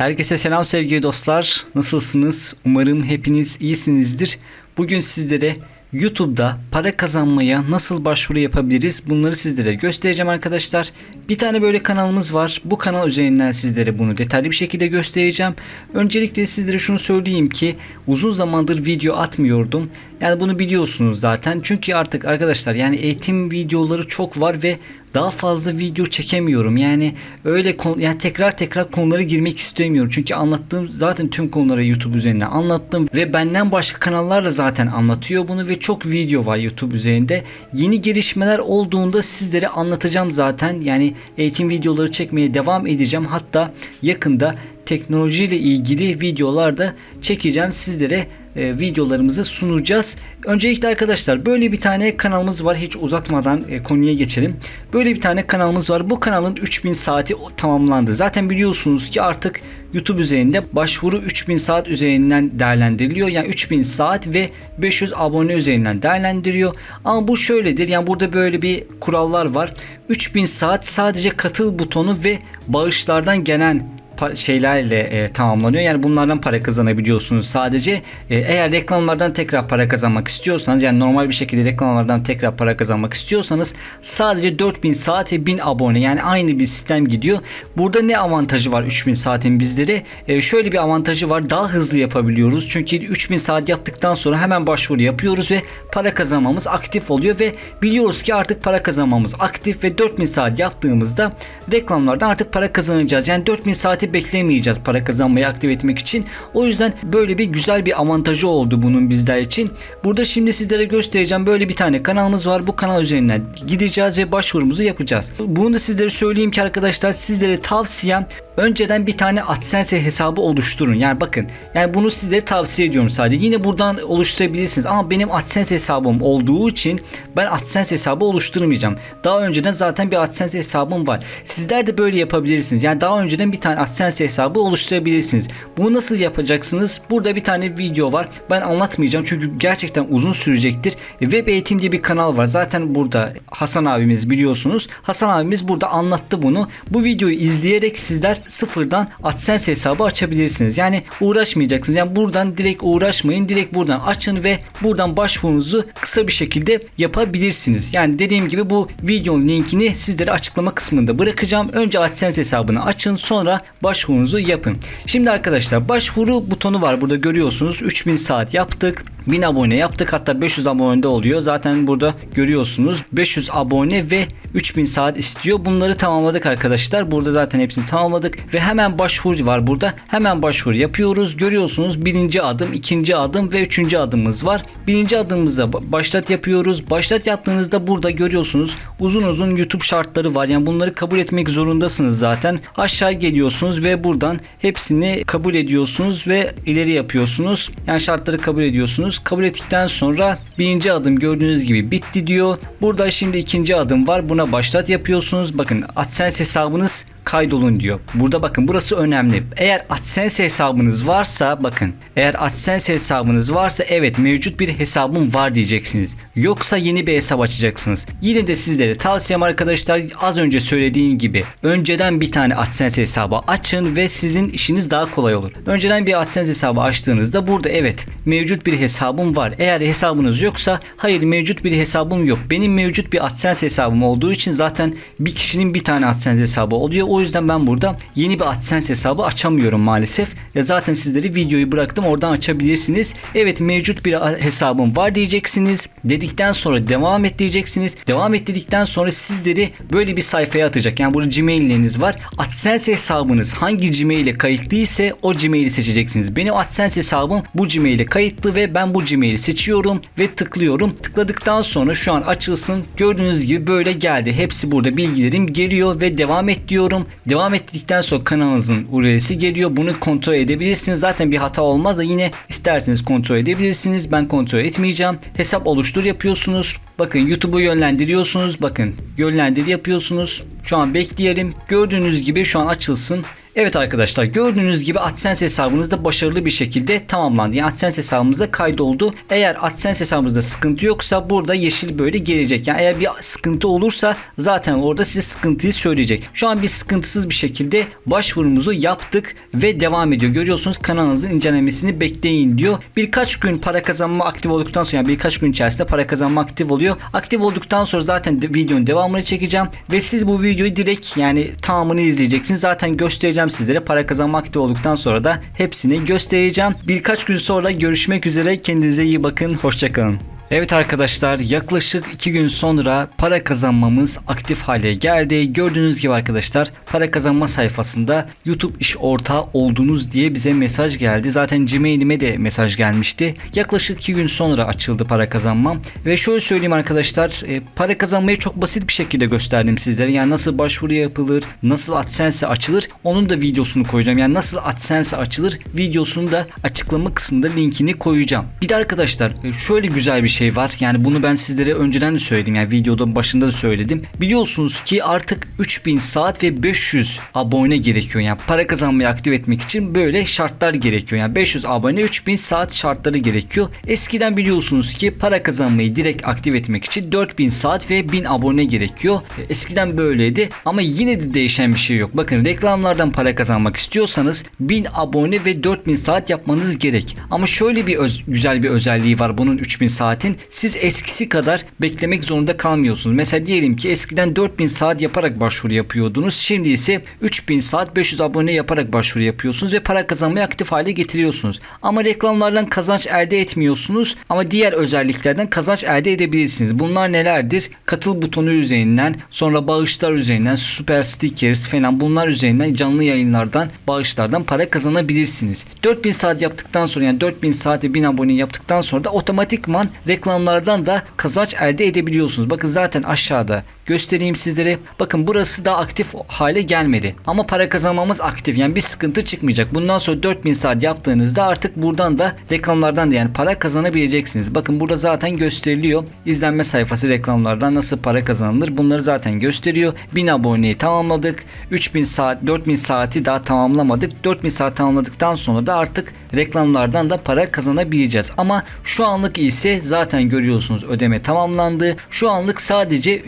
Herkese selam sevgili dostlar. Nasılsınız? Umarım hepiniz iyisinizdir. Bugün sizlere YouTube'da para kazanmaya nasıl başvuru yapabiliriz bunları sizlere göstereceğim arkadaşlar. Bir tane böyle kanalımız var. Bu kanal üzerinden sizlere bunu detaylı bir şekilde göstereceğim. Öncelikle sizlere şunu söyleyeyim ki uzun zamandır video atmıyordum. Yani bunu biliyorsunuz zaten. Çünkü artık arkadaşlar yani eğitim videoları çok var ve daha fazla video çekemiyorum. Yani öyle yani tekrar tekrar konulara girmek istemiyorum. Çünkü anlattığım zaten tüm konuları YouTube üzerinden anlattım ve benden başka kanallar da zaten anlatıyor bunu ve çok video var YouTube üzerinde. Yeni gelişmeler olduğunda sizlere anlatacağım zaten. Yani eğitim videoları çekmeye devam edeceğim. Hatta yakında teknolojiyle ilgili videolar da çekeceğim sizlere e, videolarımızı sunacağız. Öncelikle arkadaşlar böyle bir tane kanalımız var. Hiç uzatmadan e, konuya geçelim. Böyle bir tane kanalımız var. Bu kanalın 3000 saati tamamlandı. Zaten biliyorsunuz ki artık YouTube üzerinde başvuru 3000 saat üzerinden değerlendiriliyor. Yani 3000 saat ve 500 abone üzerinden değerlendiriyor. Ama bu şöyledir. Yani burada böyle bir kurallar var. 3000 saat sadece katıl butonu ve bağışlardan gelen şeylerle e, tamamlanıyor. Yani bunlardan para kazanabiliyorsunuz sadece. E, eğer reklamlardan tekrar para kazanmak istiyorsanız yani normal bir şekilde reklamlardan tekrar para kazanmak istiyorsanız sadece 4000 saat ve 1000 abone yani aynı bir sistem gidiyor. Burada ne avantajı var 3000 saatin bizlere? E, şöyle bir avantajı var. Daha hızlı yapabiliyoruz. Çünkü 3000 saat yaptıktan sonra hemen başvuru yapıyoruz ve para kazanmamız aktif oluyor ve biliyoruz ki artık para kazanmamız aktif ve 4000 saat yaptığımızda reklamlardan artık para kazanacağız. Yani 4000 saati beklemeyeceğiz para kazanmayı aktif etmek için. O yüzden böyle bir güzel bir avantajı oldu bunun bizler için. Burada şimdi sizlere göstereceğim böyle bir tane kanalımız var. Bu kanal üzerinden gideceğiz ve başvurumuzu yapacağız. Bunu da sizlere söyleyeyim ki arkadaşlar sizlere tavsiyem önceden bir tane AdSense hesabı oluşturun. Yani bakın yani bunu sizlere tavsiye ediyorum sadece. Yine buradan oluşturabilirsiniz ama benim AdSense hesabım olduğu için ben AdSense hesabı oluşturmayacağım. Daha önceden zaten bir AdSense hesabım var. Sizler de böyle yapabilirsiniz. Yani daha önceden bir tane AdSense hesabı oluşturabilirsiniz. Bunu nasıl yapacaksınız? Burada bir tane video var. Ben anlatmayacağım çünkü gerçekten uzun sürecektir. Web eğitim diye bir kanal var. Zaten burada Hasan abimiz biliyorsunuz. Hasan abimiz burada anlattı bunu. Bu videoyu izleyerek sizler sıfırdan AdSense hesabı açabilirsiniz. Yani uğraşmayacaksınız. Yani buradan direkt uğraşmayın. Direkt buradan açın ve buradan başvurunuzu kısa bir şekilde yapabilirsiniz. Yani dediğim gibi bu videonun linkini sizlere açıklama kısmında bırakacağım. Önce AdSense hesabını açın sonra başvurunuzu yapın. Şimdi arkadaşlar başvuru butonu var burada görüyorsunuz. 3000 saat yaptık. 1000 abone yaptık hatta 500 abone de oluyor. Zaten burada görüyorsunuz 500 abone ve 3000 saat istiyor. Bunları tamamladık arkadaşlar. Burada zaten hepsini tamamladık ve hemen başvuru var burada. Hemen başvuru yapıyoruz. Görüyorsunuz birinci adım, ikinci adım ve üçüncü adımımız var. Birinci adımımızda ba- başlat yapıyoruz. Başlat yaptığınızda burada görüyorsunuz uzun uzun YouTube şartları var. Yani bunları kabul etmek zorundasınız zaten. Aşağı geliyorsunuz ve buradan hepsini kabul ediyorsunuz ve ileri yapıyorsunuz. Yani şartları kabul ediyorsunuz. Kabul ettikten sonra birinci adım gördüğünüz gibi bitti diyor. Burada şimdi ikinci adım var. Buna başlat yapıyorsunuz. Bakın AdSense hesabınız kaydolun diyor. Burada bakın burası önemli. Eğer AdSense hesabınız varsa bakın eğer AdSense hesabınız varsa evet mevcut bir hesabım var diyeceksiniz. Yoksa yeni bir hesap açacaksınız. Yine de sizlere tavsiyem arkadaşlar az önce söylediğim gibi önceden bir tane AdSense hesabı açın ve sizin işiniz daha kolay olur. Önceden bir AdSense hesabı açtığınızda burada evet mevcut bir hesabım var. Eğer hesabınız yoksa hayır mevcut bir hesabım yok. Benim mevcut bir AdSense hesabım olduğu için zaten bir kişinin bir tane AdSense hesabı oluyor. O yüzden ben burada yeni bir AdSense hesabı açamıyorum maalesef. Ya zaten sizlere videoyu bıraktım oradan açabilirsiniz. Evet mevcut bir hesabım var diyeceksiniz. Dedikten sonra devam et diyeceksiniz. Devam et dedikten sonra sizleri böyle bir sayfaya atacak. Yani burada Gmail'leriniz var. AdSense hesabınız hangi Gmail ile kayıtlı ise o Gmail'i seçeceksiniz. Benim AdSense hesabım bu Gmail ile kayıtlı ve ben bu Gmail'i seçiyorum ve tıklıyorum. Tıkladıktan sonra şu an açılsın. Gördüğünüz gibi böyle geldi. Hepsi burada bilgilerim geliyor ve devam et diyorum. Devam ettikten sonra kanalınızın URL'si geliyor. Bunu kontrol edebilirsiniz. Zaten bir hata olmaz da yine isterseniz kontrol edebilirsiniz. Ben kontrol etmeyeceğim. Hesap oluştur yapıyorsunuz. Bakın YouTube'u yönlendiriyorsunuz. Bakın yönlendir yapıyorsunuz. Şu an bekleyelim. Gördüğünüz gibi şu an açılsın. Evet arkadaşlar gördüğünüz gibi AdSense hesabınız da başarılı bir şekilde tamamlandı. Yani AdSense hesabımızda kaydoldu. Eğer AdSense hesabınızda sıkıntı yoksa burada yeşil böyle gelecek. Yani eğer bir sıkıntı olursa zaten orada size sıkıntıyı söyleyecek. Şu an biz sıkıntısız bir şekilde başvurumuzu yaptık ve devam ediyor. Görüyorsunuz kanalınızın incelemesini bekleyin diyor. Birkaç gün para kazanma aktif olduktan sonra yani birkaç gün içerisinde para kazanma aktif oluyor. Aktif olduktan sonra zaten de videonun devamını çekeceğim ve siz bu videoyu direkt yani tamamını izleyeceksiniz. Zaten göstereceğim sizlere para kazanma aktif olduktan sonra da hepsini göstereceğim. Birkaç gün sonra görüşmek üzere. Kendinize iyi bakın. Hoşçakalın. Evet arkadaşlar yaklaşık 2 gün sonra para kazanmamız aktif hale geldi. Gördüğünüz gibi arkadaşlar para kazanma sayfasında YouTube iş ortağı oldunuz diye bize mesaj geldi. Zaten Gmail'ime de mesaj gelmişti. Yaklaşık 2 gün sonra açıldı para kazanmam. Ve şöyle söyleyeyim arkadaşlar e, para kazanmayı çok basit bir şekilde gösterdim sizlere. Yani nasıl başvuru yapılır, nasıl AdSense açılır onun da videosunu koyacağım. Yani nasıl AdSense açılır videosunu da açıklama kısmında linkini koyacağım. Bir de arkadaşlar e, şöyle güzel bir şey var. Yani bunu ben sizlere önceden de söyledim. Yani videoda başında da söyledim. Biliyorsunuz ki artık 3000 saat ve 500 abone gerekiyor. Yani para kazanmayı aktif etmek için böyle şartlar gerekiyor. Yani 500 abone 3000 saat şartları gerekiyor. Eskiden biliyorsunuz ki para kazanmayı direkt aktif etmek için 4000 saat ve 1000 abone gerekiyor. E, Eskiden böyleydi ama yine de değişen bir şey yok. Bakın reklamlardan para kazanmak istiyorsanız 1000 abone ve 4000 saat yapmanız gerek. Ama şöyle bir öz- güzel bir özelliği var bunun 3000 saatin. Siz eskisi kadar beklemek zorunda kalmıyorsunuz. Mesela diyelim ki eskiden 4000 saat yaparak başvuru yapıyordunuz. Şimdi ise 3000 saat 500 abone yaparak başvuru yapıyorsunuz ve para kazanmayı aktif hale getiriyorsunuz. Ama reklamlardan kazanç elde etmiyorsunuz ama diğer özelliklerden kazanç elde edebilirsiniz. Bunlar nelerdir? Katıl butonu üzerinden, sonra bağışlar üzerinden, super stickers falan bunlar üzerinden canlı yayınlardan, bağışlardan para kazanabilirsiniz. 4000 saat yaptıktan sonra yani 4000 saate 1000 abone yaptıktan sonra da otomatikman reklamlardan da kazanç elde edebiliyorsunuz. Bakın zaten aşağıda göstereyim sizlere. Bakın burası da aktif hale gelmedi. Ama para kazanmamız aktif. Yani bir sıkıntı çıkmayacak. Bundan sonra 4000 saat yaptığınızda artık buradan da reklamlardan da yani para kazanabileceksiniz. Bakın burada zaten gösteriliyor. İzlenme sayfası reklamlardan nasıl para kazanılır bunları zaten gösteriyor. 1000 aboneyi tamamladık. 3000 saat 4000 saati daha tamamlamadık. 4000 saat tamamladıktan sonra da artık reklamlardan da para kazanabileceğiz. Ama şu anlık ise zaten görüyorsunuz ödeme tamamlandı. Şu anlık sadece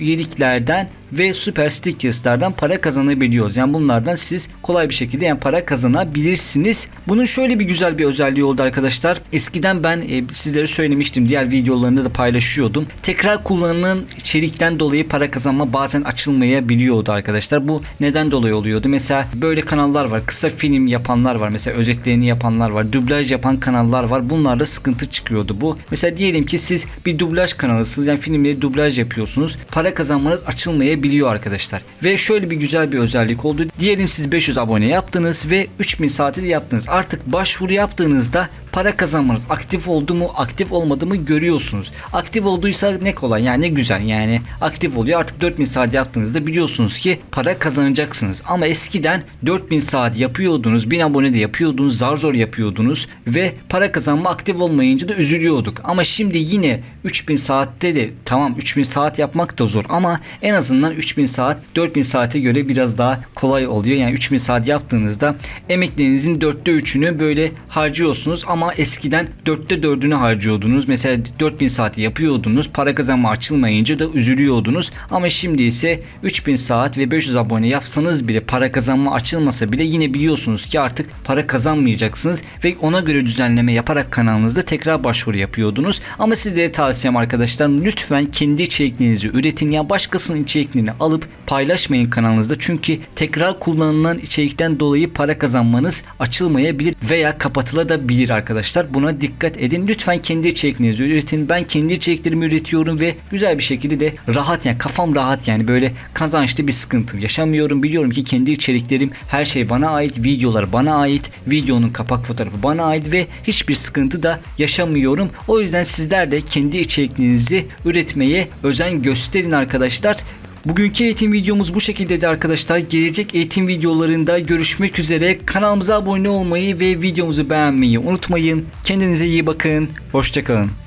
Uh, done. Ve süper stickers'lardan para kazanabiliyoruz. Yani bunlardan siz kolay bir şekilde yani para kazanabilirsiniz. Bunun şöyle bir güzel bir özelliği oldu arkadaşlar. Eskiden ben e, sizlere söylemiştim. Diğer videolarında da paylaşıyordum. Tekrar kullanılan içerikten dolayı para kazanma bazen açılmayabiliyordu arkadaşlar. Bu neden dolayı oluyordu? Mesela böyle kanallar var. Kısa film yapanlar var. Mesela özetlerini yapanlar var. Dublaj yapan kanallar var. Bunlarda sıkıntı çıkıyordu bu. Mesela diyelim ki siz bir dublaj kanalısınız. Yani filmleri dublaj yapıyorsunuz. Para kazanmanız açılmayabiliyor arkadaşlar. Ve şöyle bir güzel bir özellik oldu. Diyelim siz 500 abone yaptınız ve 3000 saati de yaptınız. Artık başvuru yaptığınızda para kazanmanız aktif oldu mu aktif olmadı mı görüyorsunuz. Aktif olduysa ne kolay yani ne güzel yani aktif oluyor artık 4000 saat yaptığınızda biliyorsunuz ki para kazanacaksınız. Ama eskiden 4000 saat yapıyordunuz 1000 abone de yapıyordunuz zar zor yapıyordunuz ve para kazanma aktif olmayınca da üzülüyorduk. Ama şimdi yine 3000 saatte de tamam 3000 saat yapmak da zor ama en azından 3000 saat 4000 saate göre biraz daha kolay oluyor. Yani 3000 saat yaptığınızda emeklerinizin dörtte üçünü böyle harcıyorsunuz ama eskiden dörtte dördünü harcıyordunuz. Mesela 4000 saati yapıyordunuz. Para kazanma açılmayınca da üzülüyordunuz. Ama şimdi ise 3000 saat ve 500 abone yapsanız bile para kazanma açılmasa bile yine biliyorsunuz ki artık para kazanmayacaksınız ve ona göre düzenleme yaparak kanalınızda tekrar başvuru yapıyordunuz. Ama sizlere tavsiyem arkadaşlar lütfen kendi içeriklerinizi üretin. Yani başkasının içeriklerini alıp paylaşmayın kanalınızda. Çünkü tekrar kullanılan içerikten dolayı para kazanmanız açılmayabilir veya kapatılabilir arkadaşlar. Buna dikkat edin. Lütfen kendi içeriklerinizi üretin. Ben kendi içeriklerimi üretiyorum ve güzel bir şekilde de rahat yani kafam rahat yani böyle kazançlı bir sıkıntı yaşamıyorum. Biliyorum ki kendi içeriklerim her şey bana ait. Videolar bana ait. Videonun kapak fotoğrafı bana ait ve hiçbir sıkıntı da yaşamıyorum. O yüzden sizler de kendi içeriklerinizi üretmeye özen gösterin arkadaşlar. Bugünkü eğitim videomuz bu şekildeydi arkadaşlar. Gelecek eğitim videolarında görüşmek üzere. Kanalımıza abone olmayı ve videomuzu beğenmeyi unutmayın. Kendinize iyi bakın. Hoşçakalın.